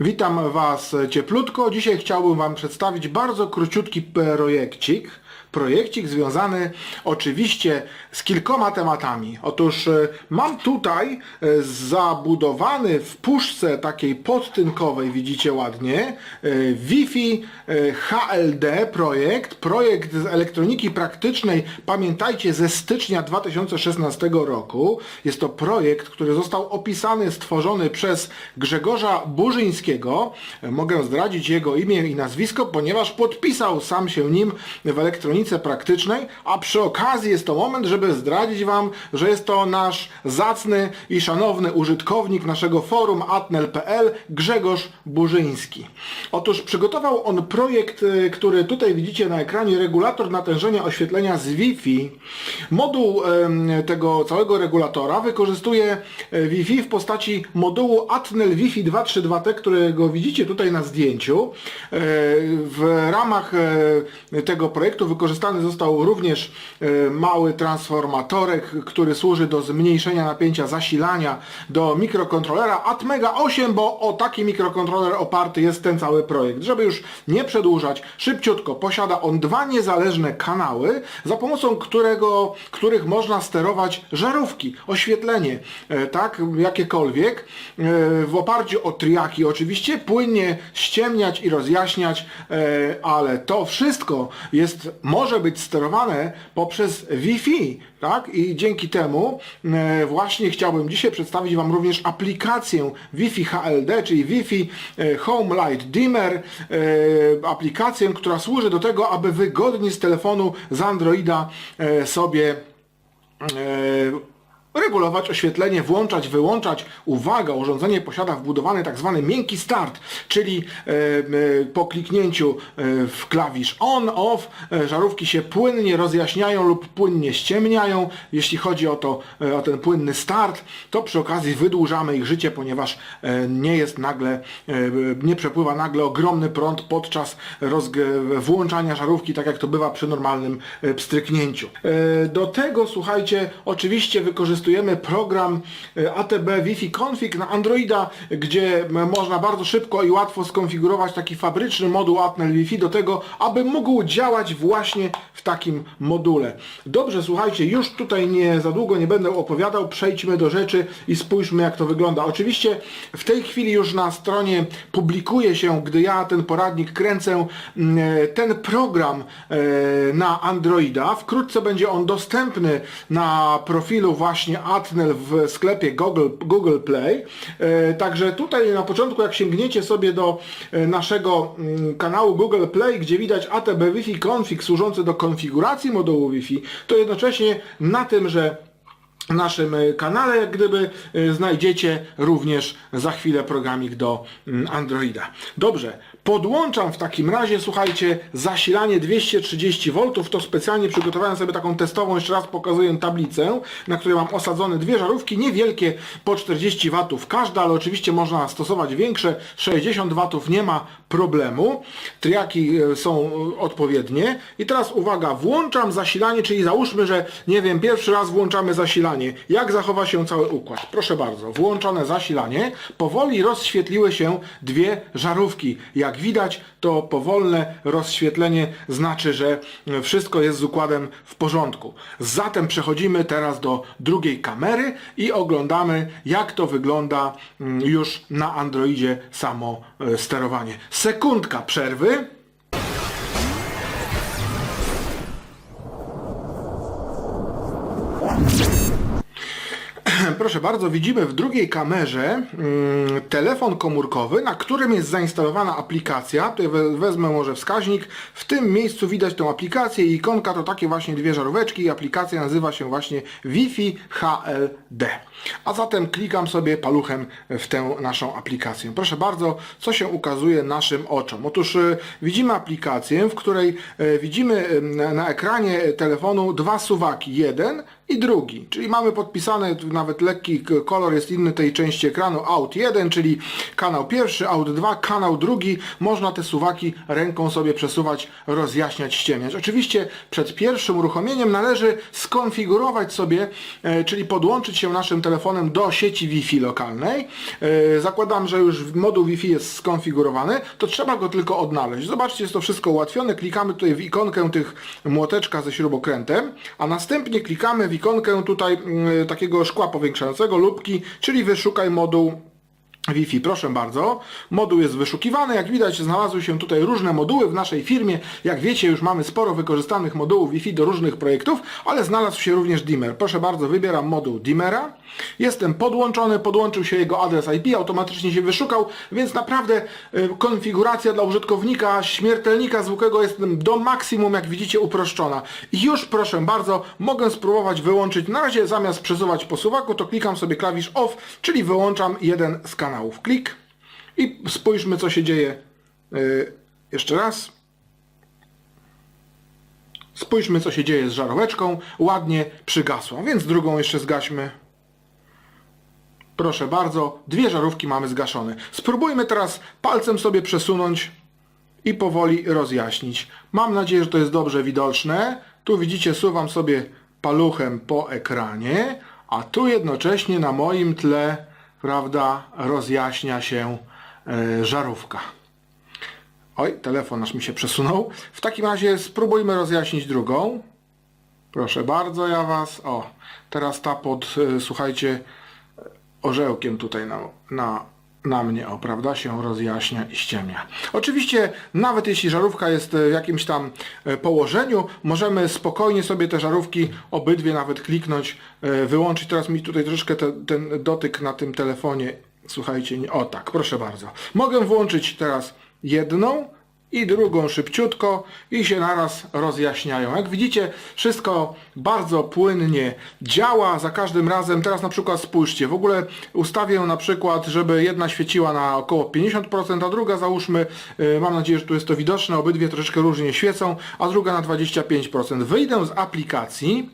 Witam Was cieplutko. Dzisiaj chciałbym Wam przedstawić bardzo króciutki projekcik. Projekcik związany oczywiście z kilkoma tematami. Otóż e, mam tutaj e, zabudowany w puszce takiej podtynkowej, widzicie ładnie, e, Wi-Fi HLD projekt, projekt z elektroniki praktycznej, pamiętajcie, ze stycznia 2016 roku. Jest to projekt, który został opisany, stworzony przez Grzegorza Burzyńskiego. E, Mogę zdradzić jego imię i nazwisko, ponieważ podpisał sam się nim w elektronice praktycznej, a przy okazji jest to moment, żeby zdradzić Wam, że jest to nasz zacny i szanowny użytkownik naszego forum atnel.pl Grzegorz Burzyński. Otóż przygotował on projekt, y, który tutaj widzicie na ekranie, regulator natężenia oświetlenia z Wi-Fi. Moduł tego całego regulatora wykorzystuje e, Wi-Fi w postaci modułu Atnel Wi-Fi 232T, którego widzicie tutaj na zdjęciu. E, W ramach e, tego projektu wykorzystany został również e, mały transformatorek, który służy do zmniejszenia napięcia zasilania do mikrokontrolera Atmega 8, bo o taki mikrokontroler oparty jest ten cały projekt. Żeby już nie przedłużać, szybciutko posiada on dwa niezależne kanały, za pomocą którego, których można sterować żarówki, oświetlenie, tak, jakiekolwiek, w oparciu o triaki oczywiście, płynnie ściemniać i rozjaśniać, e, ale to wszystko jest, może być sterowane poprzez Wi-Fi, tak? I dzięki temu e, właśnie chciałbym dzisiaj przedstawić Wam również aplikację Wi-Fi HLD, czyli Wi-Fi e, Home Light Dimmer, aplikację, która służy do tego, aby wygodnie z telefonu z Androida sobie regulować oświetlenie, włączać, wyłączać. Uwaga, urządzenie posiada wbudowany tak zwany miękki start, czyli e, e, po kliknięciu e, w klawisz on, off, żarówki się płynnie rozjaśniają lub płynnie ściemniają. Jeśli chodzi o, to, o ten płynny start, to przy okazji wydłużamy ich życie, ponieważ nie jest nagle, nie przepływa nagle ogromny prąd podczas włączania żarówki, tak jak to bywa przy normalnym pstryknięciu. Do tego, słuchajcie, oczywiście wykorzystujemy program e, ATB Wi-Fi Config na Androida, gdzie można bardzo szybko i łatwo skonfigurować taki fabryczny moduł Atnel Wi-Fi do tego, aby mógł działać właśnie w takim module. Dobrze, słuchajcie, już tutaj nie za długo nie będę opowiadał, przejdźmy do rzeczy i spójrzmy jak to wygląda. Oczywiście w tej chwili już na stronie publikuje się, gdy ja ten poradnik kręcę, e, ten program e, na Androida. Wkrótce będzie on dostępny na profilu właśnie Atnel w sklepie Google, Google Play. E, Także tutaj na początku jak sięgniecie sobie do e, naszego mm, kanału Google Play, gdzie widać ATB Wi-Fi Config służący do konfiguracji modułu Wi-Fi, to jednocześnie na tym, że naszym e, kanale, jak gdyby znajdziecie również za chwilę programik do mm, Androida. Dobrze, podłączam w takim razie, słuchajcie, zasilanie 230V, to specjalnie przygotowałem sobie taką testową, jeszcze raz pokazuję tablicę, na której mam osadzone dwie żarówki, niewielkie, po 40W każda, ale oczywiście można stosować większe, 60W nie ma problemu, triaki e, są e, odpowiednie. I teraz uwaga, włączam zasilanie, czyli załóżmy, że nie wiem, pierwszy raz włączamy zasilanie, jak zachowa się cały układ? Proszę bardzo, włączone zasilanie, powoli rozświetliły się dwie żarówki, jak widać to powolne rozświetlenie znaczy, że wszystko jest z układem w porządku. Zatem przechodzimy teraz do drugiej kamery i oglądamy jak to wygląda mm, już na Androidzie samo e, sterowanie. Sekundka przerwy. Proszę bardzo, widzimy w drugiej kamerze mm, telefon komórkowy, na którym jest zainstalowana aplikacja. Tutaj we- wezmę może wskaźnik. W tym miejscu widać tą aplikację i ikonka to takie właśnie dwie żaróweczki aplikacja nazywa się właśnie Wi-Fi HLD. A zatem klikam sobie paluchem w tę naszą aplikację. Proszę bardzo, co się ukazuje naszym oczom? Otóż e, widzimy aplikację, w której e, widzimy na, na ekranie telefonu dwa suwaki. Jeden i drugi, czyli mamy podpisane, nawet lekki kolor jest inny tej części ekranu, out 1, czyli kanał pierwszy, out 2, kanał drugi, można te suwaki ręką sobie przesuwać, rozjaśniać, ściemniać. Oczywiście przed pierwszym uruchomieniem należy skonfigurować sobie, e, czyli podłączyć się naszym telefonem do sieci Wi-Fi lokalnej. E, zakładam, że już moduł Wi-Fi jest skonfigurowany, to trzeba go tylko odnaleźć. Zobaczcie, jest to wszystko ułatwione, klikamy tutaj w ikonkę tych młoteczka ze śrubokrętem, a następnie klikamy w ikonkę tutaj mm, takiego szkła powiększającego lubki, czyli wyszukaj moduł Wi-Fi, proszę bardzo. Moduł jest wyszukiwany. Jak widać, znalazły się tutaj różne moduły w naszej firmie. Jak wiecie, już mamy sporo wykorzystanych modułów Wi-Fi do różnych projektów, ale znalazł się również dimmer. Proszę bardzo, wybieram moduł dimmera. Jestem podłączony, podłączył się jego adres IP, automatycznie się wyszukał, więc naprawdę y, konfiguracja dla użytkownika, śmiertelnika zwykłego jest do maksimum, jak widzicie, uproszczona. I już, proszę bardzo, mogę spróbować wyłączyć. Na razie zamiast przesuwać po suwaku, to klikam sobie klawisz OFF, czyli wyłączam jeden z kanałów. Klik i spójrzmy, co się dzieje. Yy, jeszcze raz. Spójrzmy, co się dzieje z żaróweczką. Ładnie przygasła, więc drugą jeszcze zgaśmy. Proszę bardzo, dwie żarówki mamy zgaszone. Spróbujmy teraz palcem sobie przesunąć i powoli rozjaśnić. Mam nadzieję, że to jest dobrze widoczne. Tu widzicie, suwam sobie paluchem po ekranie, a tu jednocześnie na moim tle, prawda, rozjaśnia się e, żarówka. Oj, telefon aż mi się przesunął. W takim razie spróbujmy rozjaśnić drugą. Proszę bardzo, ja was. O, teraz ta pod, e, słuchajcie, orzełkiem tutaj na, na, na mnie, o, prawda, się rozjaśnia i ściemnia. Oczywiście, nawet jeśli żarówka jest w jakimś tam e, położeniu, możemy spokojnie sobie te żarówki obydwie nawet kliknąć, e, wyłączyć. Teraz mi tutaj troszeczkę te, ten dotyk na tym telefonie, słuchajcie, nie, o tak, proszę bardzo. Mogę włączyć teraz jedną, i drugą szybciutko i się naraz rozjaśniają. Jak widzicie, wszystko bardzo płynnie działa za każdym razem. Teraz na przykład spójrzcie, w ogóle ustawię na przykład, żeby jedna świeciła na około 50%, a druga załóżmy, yy, mam nadzieję, że tu jest to widoczne, obydwie troszeczkę różnie świecą, a druga na 25%. Wyjdę z aplikacji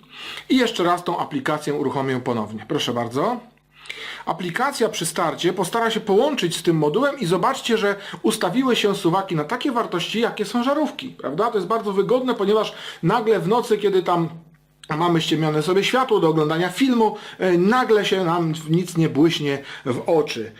i jeszcze raz tą aplikację uruchomię ponownie. Proszę bardzo. Aplikacja przy starcie postara się połączyć z tym modułem i zobaczcie, że ustawiły się suwaki na takie wartości, jakie są żarówki, prawda? To jest bardzo wygodne, ponieważ nagle w nocy, kiedy tam mamy ściemnione sobie światło do oglądania filmu, e, nagle się nam nic nie błyśnie w oczy.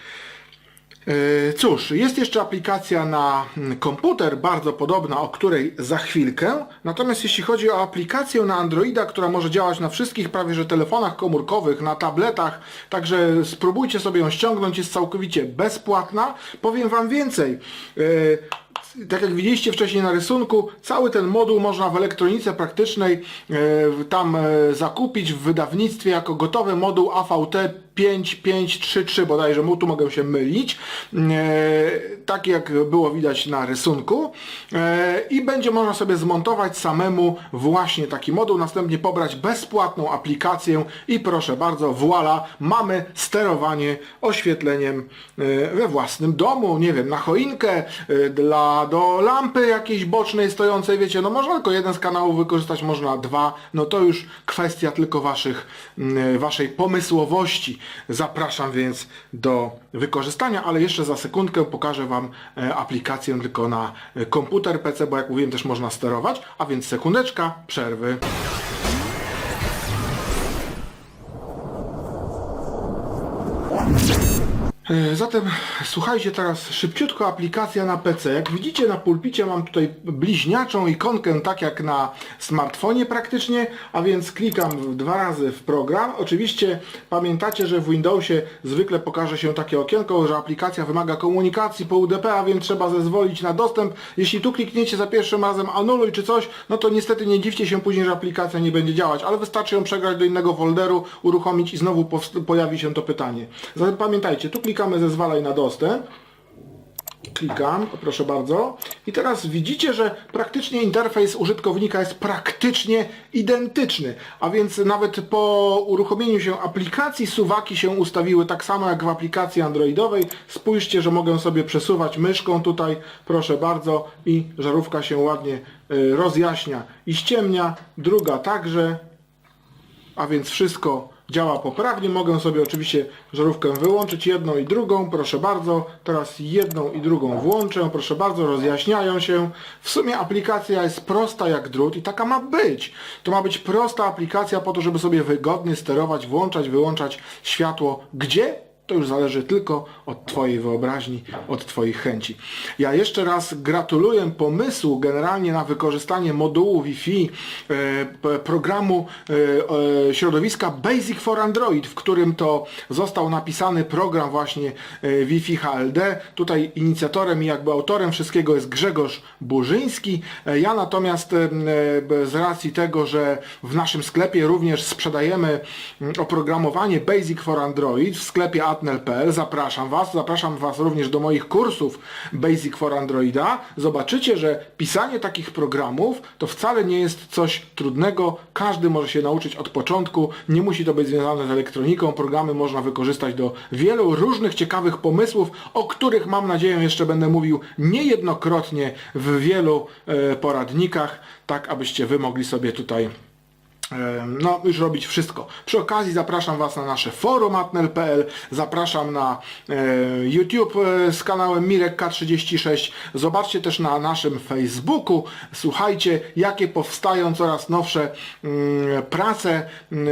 E, Cóż, jest jeszcze aplikacja na mm, komputer, bardzo podobna, o której za chwilkę. Natomiast jeśli chodzi o aplikację na Androida, która może działać na wszystkich prawie że telefonach komórkowych, na tabletach, także spróbujcie sobie ją ściągnąć, jest całkowicie bezpłatna. Powiem Wam więcej. E, tak jak widzieliście wcześniej na rysunku, cały ten moduł można w elektronice praktycznej e, tam zakupić w wydawnictwie jako gotowy moduł AVT 5533 bodajże, mu tu mogę się mylić, tak jak było widać na rysunku e, i będzie można sobie zmontować samemu właśnie taki moduł, następnie pobrać bezpłatną aplikację i proszę bardzo, voila, mamy sterowanie oświetleniem e, we własnym domu, nie wiem, na choinkę, dla, do lampy jakiejś bocznej stojącej, wiecie, no można tylko jeden z kanałów wykorzystać, można dwa, no to już kwestia tylko waszych, waszej pomysłowości. Zapraszam więc do wykorzystania, ale jeszcze za sekundkę pokażę Wam e, aplikację tylko na e, komputer PC, bo jak mówiłem też można sterować, a więc sekundeczka przerwy. Zatem słuchajcie teraz szybciutko aplikacja na PC. Jak widzicie na pulpicie mam tutaj bliźniaczą ikonkę tak jak na smartfonie praktycznie, a więc klikam dwa razy w program. Oczywiście pamiętacie, że w Windowsie zwykle pokaże się takie okienko, że aplikacja wymaga komunikacji po UDP, a więc trzeba zezwolić na dostęp. Jeśli tu klikniecie za pierwszym razem anuluj czy coś, no to niestety nie dziwcie się później, że aplikacja nie będzie działać, ale wystarczy ją przegrać do innego folderu, uruchomić i znowu pojawi się to pytanie. Zatem pamiętajcie, tu klikamy zezwalaj na dostęp. Klikam, proszę bardzo. I teraz widzicie, że praktycznie interfejs użytkownika jest praktycznie identyczny. A więc nawet po uruchomieniu się aplikacji suwaki się ustawiły tak samo jak w aplikacji androidowej. Spójrzcie, że mogę sobie przesuwać myszką tutaj, proszę bardzo, i żarówka się ładnie y, rozjaśnia i ściemnia. Druga także. a więc wszystko działa poprawnie. Mogę sobie oczywiście żarówkę wyłączyć jedną i drugą, proszę bardzo. Teraz jedną i drugą włączę, proszę bardzo, rozjaśniają się. W sumie aplikacja jest prosta jak drut i taka ma być. To ma być prosta aplikacja po to, żeby sobie wygodnie sterować, włączać, wyłączać światło gdzie to już zależy tylko od Twojej wyobraźni, od Twoich chęci. Ja jeszcze raz gratuluję pomysłu generalnie na wykorzystanie modułu Wi-Fi e, programu e, e, środowiska Basic for Android, w którym to został napisany program właśnie Wi-Fi HLD. Tutaj inicjatorem i jakby autorem wszystkiego jest Grzegorz Burzyński. Ja natomiast z racji tego, że w naszym sklepie również sprzedajemy oprogramowanie Basic for Android w sklepie atnel.pl. Zapraszam Was, zapraszam Was również do moich kursów Basic for Androida. Zobaczycie, że pisanie takich programów to wcale nie jest coś trudnego. Każdy może się nauczyć od początku. Nie musi to być związane z elektroniką. Programy można wykorzystać do wielu różnych ciekawych pomysłów, o których mam nadzieję jeszcze będę mówił niejednokrotnie w wielu e, poradnikach, tak abyście Wy mogli sobie tutaj no, już robić wszystko. Przy okazji zapraszam Was na nasze forum atnel.pl, zapraszam na e, YouTube e, z kanałem Mirek K36, zobaczcie też na naszym Facebooku, słuchajcie, jakie powstają coraz nowsze mm, prace mm,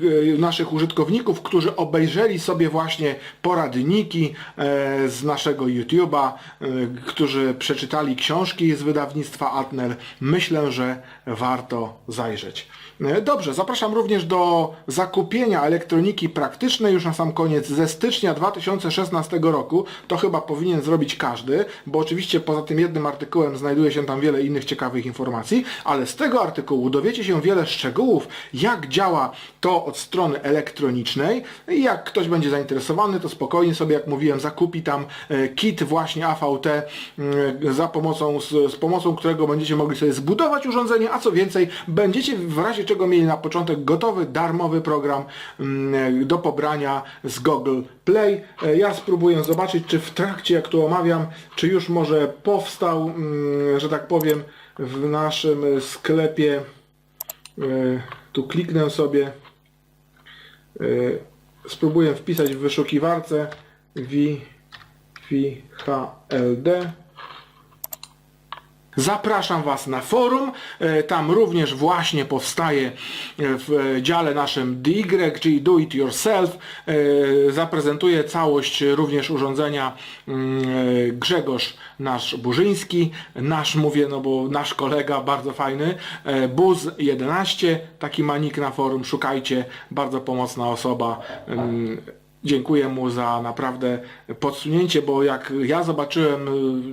g- naszych użytkowników, którzy obejrzeli sobie właśnie poradniki e, z naszego YouTube'a, e, którzy przeczytali książki z wydawnictwa Atnel. Myślę, że warto zajrzeć. E, Dobrze, zapraszam również do zakupienia elektroniki praktycznej już na sam koniec ze stycznia 2016 roku. To chyba powinien zrobić każdy, bo oczywiście poza tym jednym artykułem znajduje się tam wiele innych ciekawych informacji, ale z tego artykułu dowiecie się wiele szczegółów, jak działa to od strony elektronicznej i jak ktoś będzie zainteresowany, to spokojnie sobie, jak mówiłem, zakupi tam e, kit właśnie AVT mm, za pomocą, z, z pomocą którego będziecie mogli sobie zbudować urządzenie, a co więcej, będziecie w razie czego mieli na początek gotowy, darmowy program mm, do pobrania z Google Play. E, Ja spróbuję zobaczyć, czy w trakcie, jak tu omawiam, czy już może powstał, mm, że tak powiem, w naszym e, sklepie. E, Tu kliknę sobie. E, Spróbuję wpisać w wyszukiwarce Wi-Fi HLD. Zapraszam Was na forum. E, Tam również właśnie powstaje e, w dziale naszym DY, czyli Do It Yourself. E, Zaprezentuję całość również urządzenia mm, e, Grzegorz nasz Burzyński. Nasz mówię, no bo nasz kolega, bardzo fajny. e, Buz11, taki manik na forum. Szukajcie, bardzo pomocna osoba. Dziękuję mu za naprawdę podsunięcie, bo jak ja zobaczyłem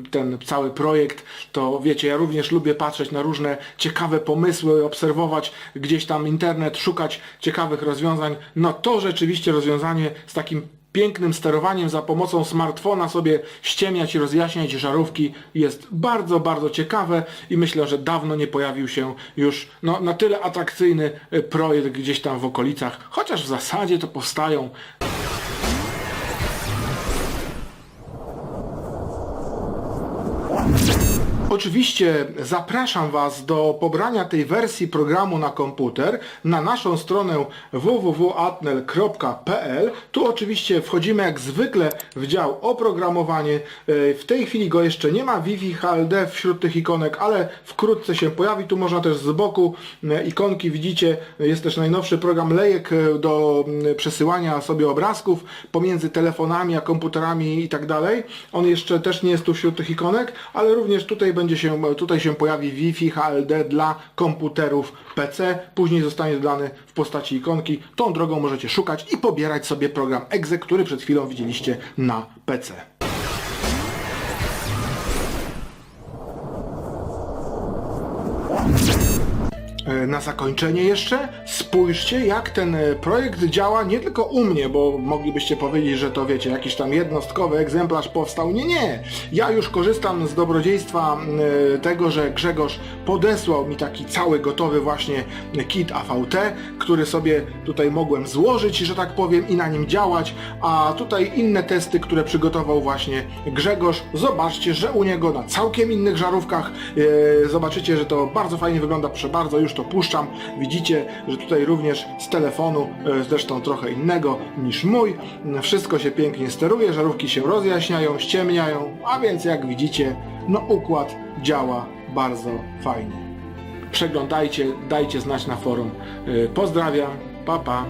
y, ten cały projekt, to wiecie, ja również lubię patrzeć na różne ciekawe pomysły, obserwować gdzieś tam internet, szukać ciekawych rozwiązań. No to rzeczywiście rozwiązanie z takim pięknym sterowaniem za pomocą smartfona sobie ściemniać i rozjaśniać żarówki jest bardzo, bardzo ciekawe i myślę, że dawno nie pojawił się już no, na tyle atrakcyjny y, projekt gdzieś tam w okolicach, chociaż w zasadzie to powstają Oczywiście zapraszam Was do pobrania tej wersji programu na komputer na naszą stronę www.atnel.pl. Tu oczywiście wchodzimy jak zwykle w dział oprogramowanie. E, W tej chwili go jeszcze nie ma Wi-Fi HLD wśród tych ikonek, ale wkrótce się pojawi. Tu można też z boku e, ikonki widzicie, jest też najnowszy program Lejek e, do przesyłania sobie obrazków pomiędzy telefonami a komputerami i tak dalej. On jeszcze też nie jest tu wśród tych ikonek, ale również tutaj będzie się, tutaj się pojawi Wi-Fi HLD dla komputerów PC. Później zostanie dodany w postaci ikonki. Tą drogą możecie szukać i pobierać sobie program EXE, który przed chwilą widzieliście na PC. Na zakończenie jeszcze spójrzcie jak ten e, projekt działa nie tylko u mnie, bo moglibyście powiedzieć, że to wiecie, jakiś tam jednostkowy egzemplarz powstał. Nie, nie. Ja już korzystam z dobrodziejstwa e, tego, że Grzegorz podesłał mi taki cały gotowy właśnie kit AVT, który sobie tutaj mogłem złożyć, że tak powiem, i na nim działać, a tutaj inne testy, które przygotował właśnie Grzegorz. Zobaczcie, że u niego na całkiem innych żarówkach e, zobaczycie, że to bardzo fajnie wygląda, proszę bardzo, już to opuszczam. Widzicie, że tutaj również z telefonu, e, zresztą trochę innego niż mój, wszystko się pięknie steruje, żarówki się rozjaśniają, ściemniają, a więc jak widzicie, no układ działa bardzo fajnie. Przeglądajcie, dajcie znać na forum. E, Pozdrawiam, pa pa.